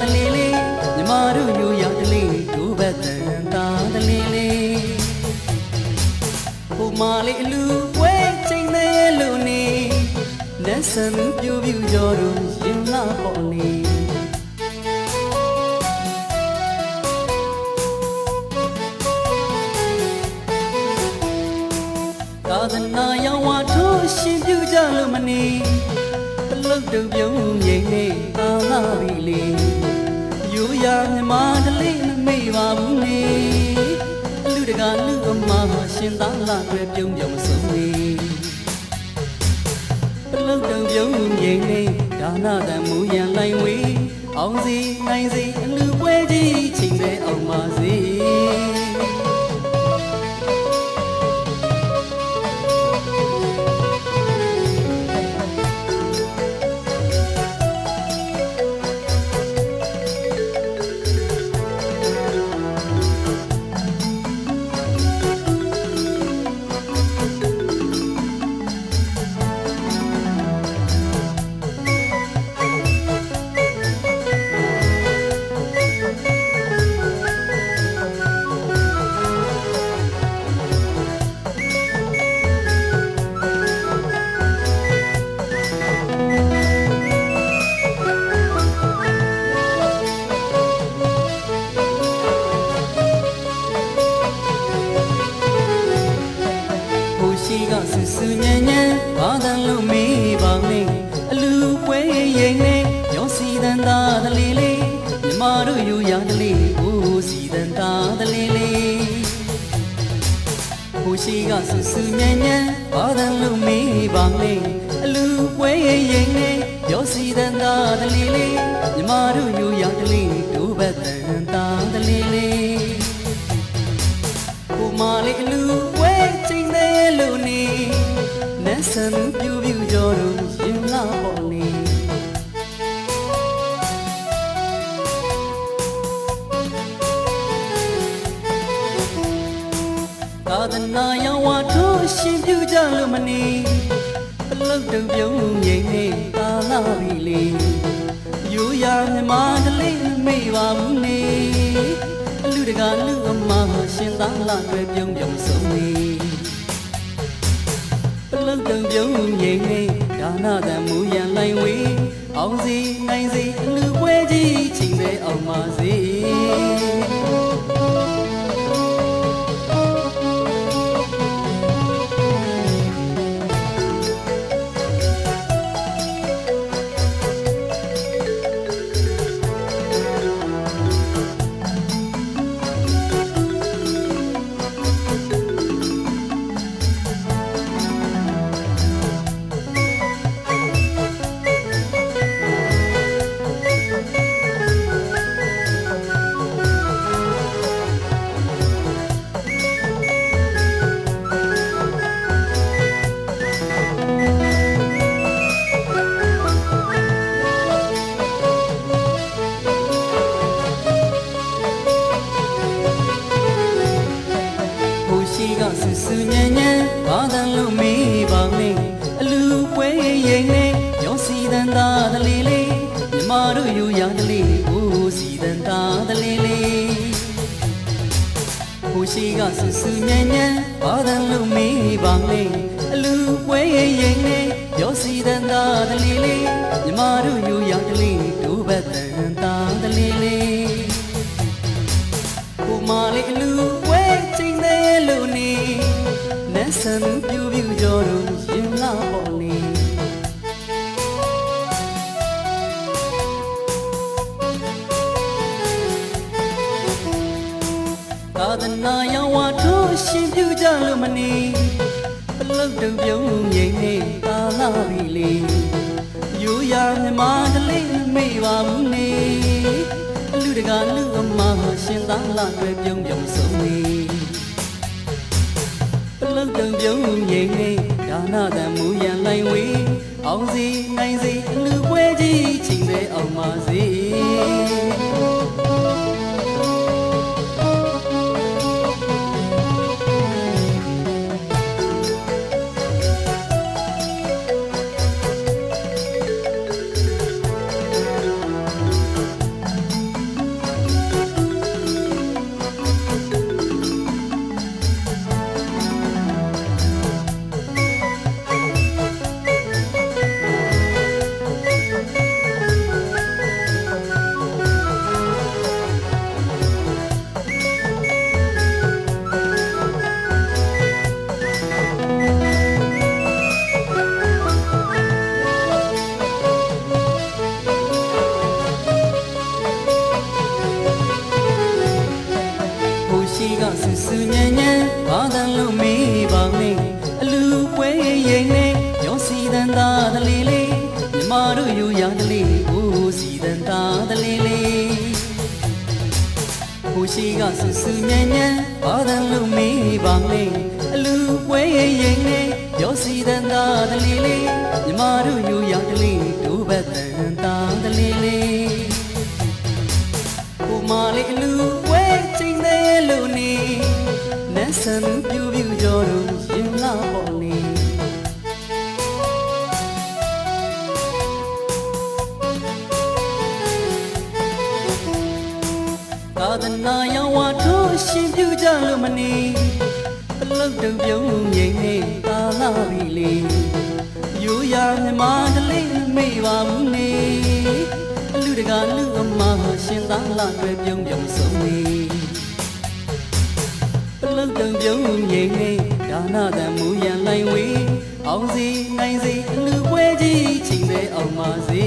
တလေးလေးမြမတို့ယူရကလေးကိုဘတ်တန်သားတလေးလေးဟိုမာလေးအလူဝဲချိန်သေးလို့နေလက်စံပြူပြူကြောတို့ရင်လာပေါ်နေသာသနာရောင်ဝါထိုးရှင်ပြူကြလို့မနေပ လုတ်တုံပြုံးငိမ့်နေသာလာပြီလေယူရမြမတလေးမမေ့ပါဘူးနေလူတကာလူအမရှင်သာလာတွေပြုံးပြုံးဆုံးနေပလုတ်တုံပြုံးငိမ့်နေဒါနတံမူရန်လိုက်ဝေးအောင်စီနိုင်စီအလူပွဲကြီးချိန်တဲ့အောင်ပါစေ ဟိုရှိကဆူဆူညံ့ညံ့ဘာသာလို့မေးပါနဲ့အလူပွဲရိမ်နဲ့ရောစီတန်သားတလေးလေးမြမတို့ယူရကလေးတို့ဘတ်တန်သားတလေးလေးကိုမာလေးအလူဝဲချိန်သေးလို့နေလက်စံ နာရောင်ဝါထိုးရှင်ပြူကြလို့မနေပလုတ်တုံပြုံးငိမ့်နေပါလာပြီလေယူရမြမတလေးမေ့ပါဘူးနေအလူတကာလူအမရှင်သာလာတွေပြုံးပြုံးဆုံးနေပလုတ်တုံပြုံးငိမ့်နေဒါနတံမူရန်လိုက်ဝေးအောင်စီနိုင်စီအလူ ဟိုရှိကဆူဆူညံ့ညံ့ဘာသာလို့မေးပါနဲ့အလူပွဲရိမ်နဲ့ရောစီတန်သားတလေးလေးမြမတို့ယူ လို့မနေပလုတ်တုံပြုံးငိမ့်နေပါလာပြီလေယူရမြမတလေးမမေ့ပါဘူးနေအလူတကာလူအမရှင်သာလာတွေပြုံးပြုံးဆုံးနေပလုတ်တုံပြုံးငိမ့်နေဒါနာတံမူရန်လိုက်ဝေးအောင်စီနိုင်စီအလူပွဲကြီးချိန်တဲ့အောင်ပါစေ ကဆူဆူညံ့ညံ့ဘာသာလို့မေးပါနဲ့အလူပွဲရိမ်နဲ့ရောစီတန်သာတလေးလေးမြမတို့ယူရတလေးဟိုစီတန်သာတလေးလေးဟိုရှိကဆူဆူညံ့ညံ့ဘာသာလို့မေးပါနဲ့အလူပွဲရိမ်နဲ့ရောစီတန်သာတလေးလေးမြမတို့ယူရတလေးတို့ဘက်တန်သာ လို့မနေပလုတ်တုံပြုံးငိမ့်နေသာလာပြီလေယူရမြမတလေးမေ့ပါဘူးနေအလူတကာလူအမရှင်သာလာတွေပြုံးပြုံးဆုံးနေပလုတ်တုံပြုံးငိမ့်နေဒါနာတံမူရန်လိုက်ဝေးအောင်စီနိုင်စီအလူပွဲကြီးချိန်တဲ့အောင်ပါစေ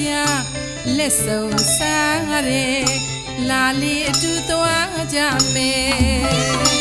ကြလက်စုံစားရဲလာလီအတူသွားကြမယ်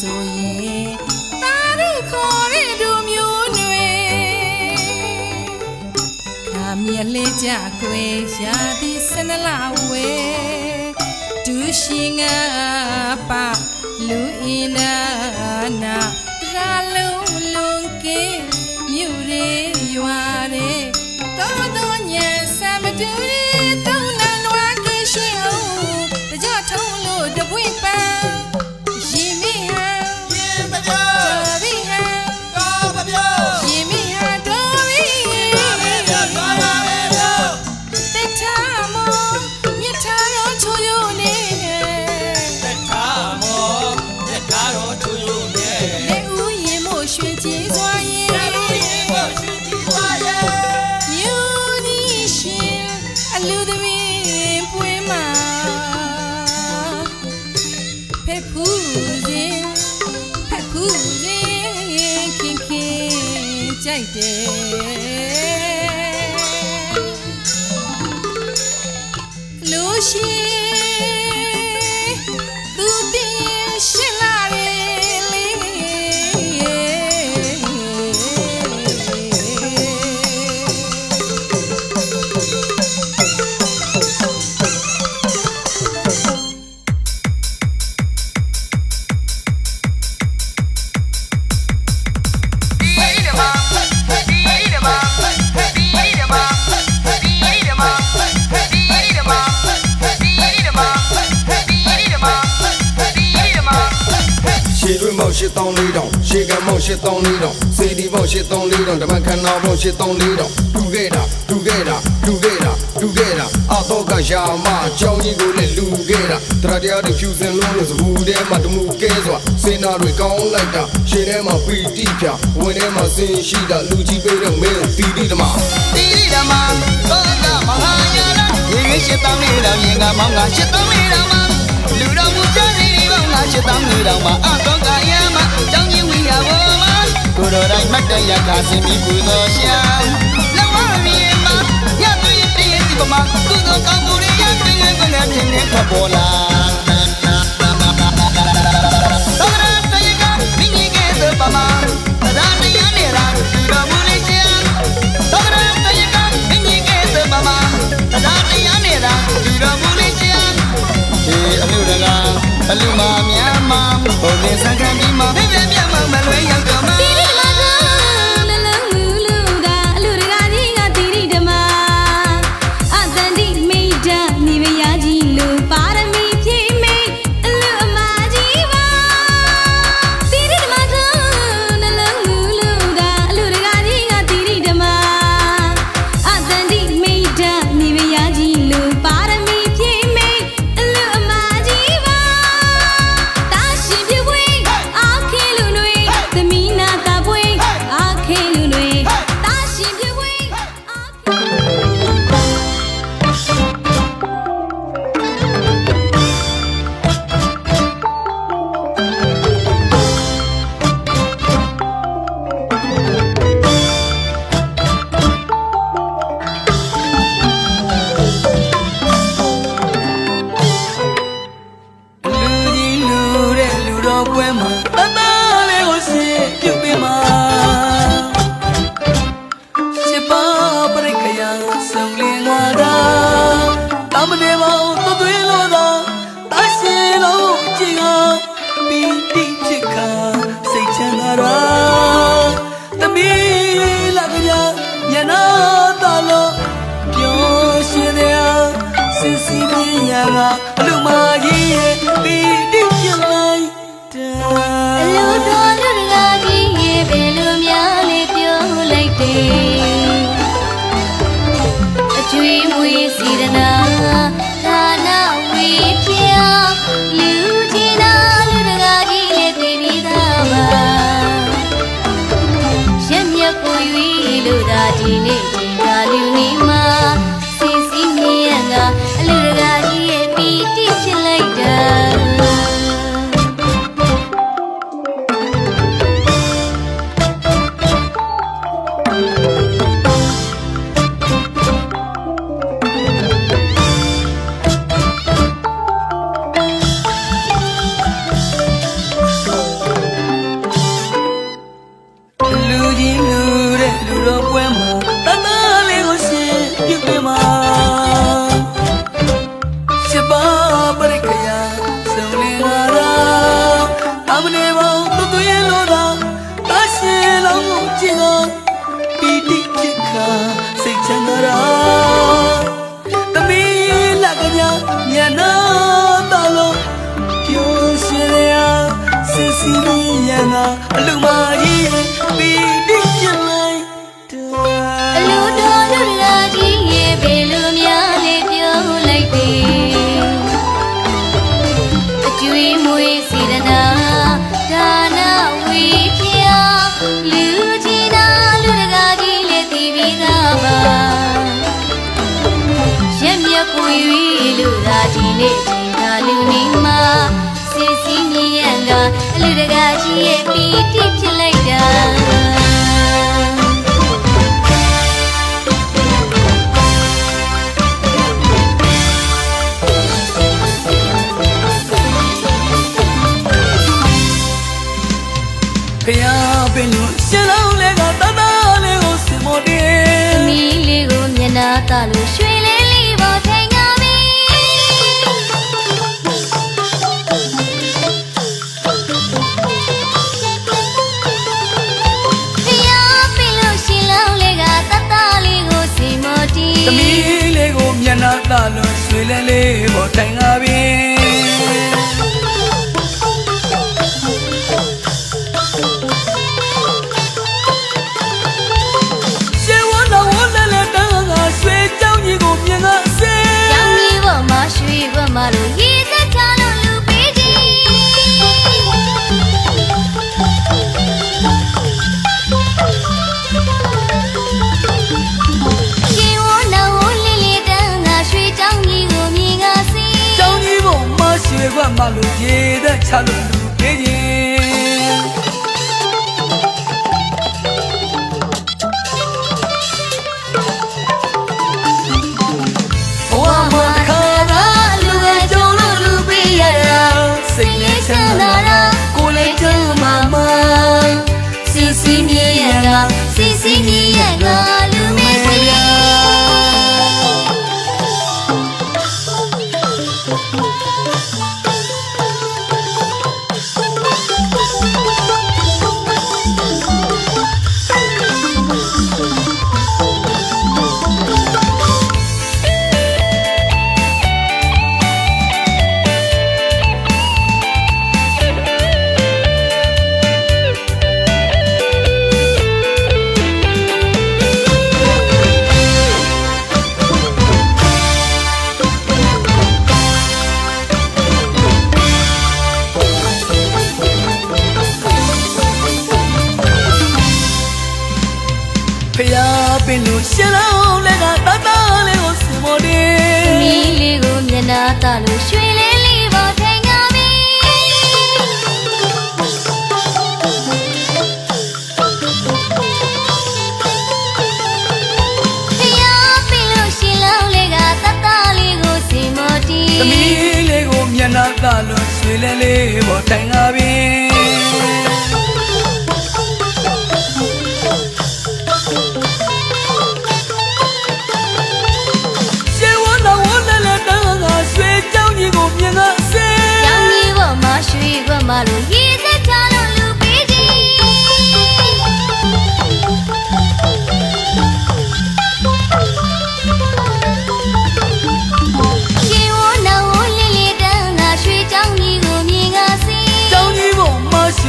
ဆိုရင်တာတို့ခေါ်တဲ့လူမျိုးတွေခါမြလေးကြကွယ်ရာဒီစနလာဝဲဒူရှိငါပလူအင်းနာနာရာလုံးလုံးကေမြို့ရေရွာရေတော်တော်ညံဆံမတူရေ ပေါက်83400ရှေကံပေါက်83400စီဒီပေါက်83400ဓမ္မခန္ဓာပေါက်83400ဒူခဲ့တာဒူခဲ့တာဒူခဲ့တာဒူခဲ့တာအတော့ကရာမအကြောင်းကြီးကိုလည်းလူခဲ့တာတရတရားတွေဖြူစင်လို့လို့စဘူးထဲမှာတမှုကဲစွာစင်နာတွေကောင်းလိုက်တာရှင်ထဲမှာပီတိပြဝင်ထဲမှာစင်ရှိတာလူကြီးပေးတဲ့မင်းတီတိဓမ္မတီတိဓမ္မသောတာမဟာယာနရေငယ်ရှစ်တောင်းလေးတော်ရင်ကမောင်ကရှစ်တောင်းလေးတော် ရှစ်တောင်းနေတော်မှာအတော့ကရမကြောင်းကြီးဝီရဘောမှာကိုတော်တိုင်းမတ်တရခါစင်ပြီးပူတော်ရှာလောကမြေမှာရသွေးပြည့်ဒီပမာသူတို့ကောင်းမှုတွေရသွေးကိုလည်းထင်နေထပေါ်လာ eating up. လူတကာကြီးရဲ့ပီတိဖြစ်လိုက်တာဖျားပင်လို့ရှင်လောင်းလေးကတတလေးကိုစင်မတေးသမီးလေးကိုမျက်နှာတလို့ရွှေ လို့ဆွေလဲလေးပေါ်ထိုင်ငါပြီ သ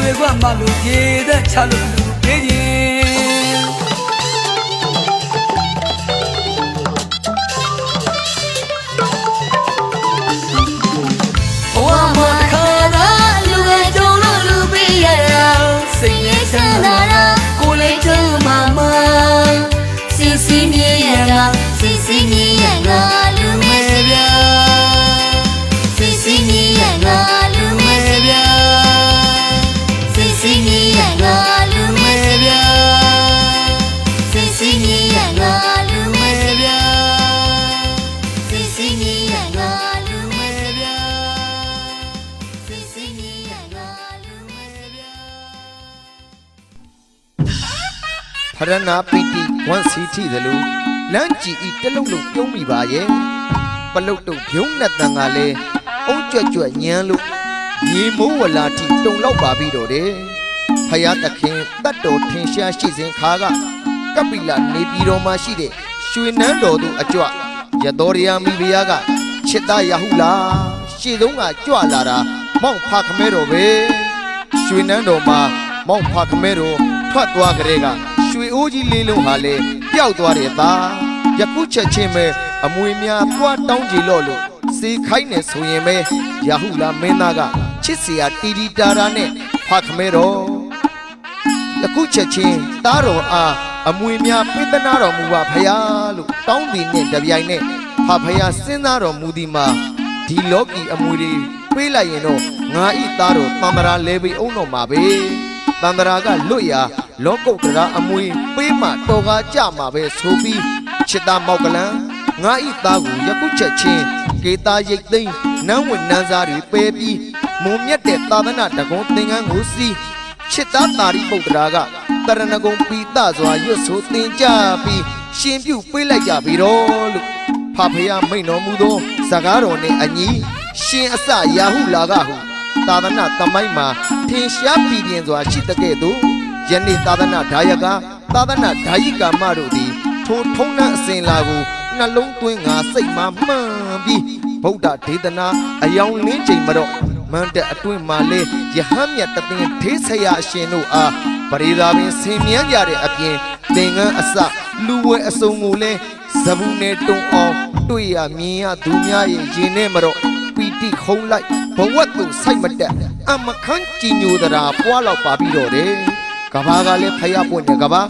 ွေခွမလို့ရေသက်ချလို့ စီစီမြည်ရကလူမေစီဗျာစီစီမြည်ရကလူမေစီဗျာစီစီမြည်ရကလူမေစီဗျာစီစီမြည်ရကလူမေစီဗျာစီစီမြည်ရကလူမေစီဗျာစီစီမြည်ရကလူမေစီဖရဏပီတိဝမ်စီတီသလို လမ်းကြည်ဤတလုံးလုံးပြုံးမိပါရဲ့ပလုတ်တုတ်ဖြုံးနဲ့တန်ကလည်းအုံးကြွက်ကြွက်ညမ်းလို့ရေမိုးဝလာတီတုံလောက်ပါပြီတော့တယ်ဖယားသခင်တတ်တော်ထင်ရှားရှိစဉ်ခါကကပိလနေပြည်တော်မှာရှိတဲ့ရွှေနန်းတော်သူအကြွရတော်ရယာမိဖုရားကချစ်သားရဟုလားရှေ့ဆုံးကကြွလာတာမောက်ဖခမဲတော်ပဲရွှေနန်းတော်မှာမောင်ဖခမဲတို့ထွက်သွားကြတဲ့ကရွှေအိုးကြီးလေးလုံးဟာလေ ပျောက်သွားတဲ့သားယခုချက်ချင်းပဲအမွေများသွားတောင်းကြည့်လို့လို့စေခိုင်းနေဆိုရင်ပဲရာဟုလာမင်းသားကချစ်စရာတီတီတာတာနဲ့ဖခမဲတော်ယခုချက်ချင်းသားတော်အားအမွေများပေးသနာတော်မူပါဖရာလို့တောင်းသည်နဲ့တပြိုင်နဲ့ဖဖရာစဉ်းစားတော်မူသည်မှာဒီလောကီအမွေတွေပေးလိုက်ရင်တော့ငါဤသားတော်တမ္မရာလဲပြီးအောင်တော်မှာပဲ တမ္မရာကလွတ်ရာလောကုတ်တရာအမွေပေးမှတော်ကားကြမှာပဲဆိုပြီးချစ်သားမောက်ကလန်ငါဤသားကိုယခုချက်ချင်းကေတာရိတ်သိမ်းနန်းဝင်နန်းစားတွေပဲပြီးမုံမြတ်တဲ့သာသနာတကုံသင်္ကန်းကိုစီးချစ်သားတာရိပုတ္တရာကတရဏဂုံပီတစွာရွတ်ဆိုသင်ကြပြီးရှင်ပြုပေးလိုက်ကြပြီတော့လို့ဖဖယားမိန်တော်မူသောဇကားတော်နဲ့အညီရှင်အစရာဟုလာကဟု သာသနာတမိုင်းမှာထင်ရှားပြည်ပြင်းစွာရှိတဲ့ကဲ့သို့ယနေ့သာသနာဓာယကသာသနာဓာယိကာမတို့သည်ထိုထုံးနှံအစဉ်လာကိုနှလုံးသွင်းငါစိတ်မှာမှန်ပြီးဗုဒ္ဓဒေသနာအယောင်လင်းချိန်မှာတော့မန္တအတွင်းမှာလဲယဟန်မြတ်တသင်ထေးဆရာအရှင်တို့အားပရိသာပင်ဆင်မြန်းကြတဲ့အပြင်သင်္ကန်းအစလူဝဲအစုံကိုလဲဇဘူးနဲ့တုံအောင်တွေ့ရမြင်ရသူများရဲ့ရင်ထဲမှာတော့ပီတိခုံးလိုက် ဘဝတ်သူစိုက်မတက်အမခန်းကြည်ညိုတရာပွားလောက်ပါပြီးတော့တယ်ကဘာကလည်းဖယားပွင့်တယ်ကဘာ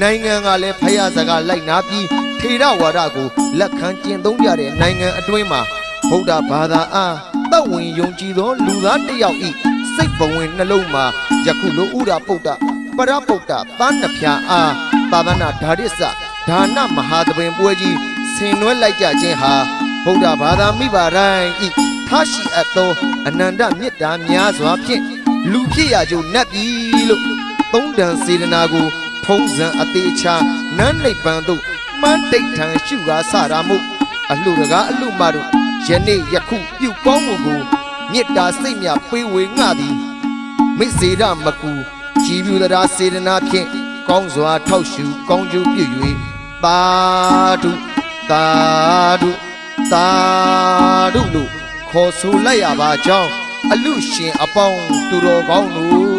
နိုင်ငံကလည်းဖယားစကားလိုက်နာပြီးထေရဝါဒကိုလက်ခံကျင့်သုံးကြတဲ့နိုင်ငံအတွင်းမှာဗုဒ္ဓဘာသာအားသက်ဝင်ယုံကြည်သောလူသားတစ်ယောက်ဤစိတ်ဘဝင်နှလုံးမှာယခုလိုဥရာပုတ္တပရပုတ္တသန်းနှဖျာအားသာသနာဓာရစ္ဆဒါနမဟာသဘင်ပွဲကြီးဆင်နွှဲလိုက်ကြခြင်းဟာဗုဒ္ဓဘာသာမိဘတိုင်းဤ ထားရှိအပ်သောအနန္တမေတ္တာများစွာဖြင့်လူဖြစ်ရကြုံနတ်ပြီလို့သုံးတန်စေတနာကိုထုံးစံအသေးချာနန်းနိဗ္ဗာန်သို့မှန်းတိတ်ထန်ရှုကားစတာမို့အလှတကားအလှမတို့ယနေ့ယခုပြုပေါင်းမှုကိုမေတ္တာစိတ်မြပေးဝေငှသည်မိတ်စေရမကူကြည်ပြူတရားစေတနာဖြင့်ကောင်းစွာထောက်ရှုကောင်းကျိုးပြု၍သာဓုသာဓုသာဓုလို့ ခေါ်ဆိုလိုက်ရပါကြောင်းအလူရှင်အပေါင်းသူတော်ကောင်းတို့တော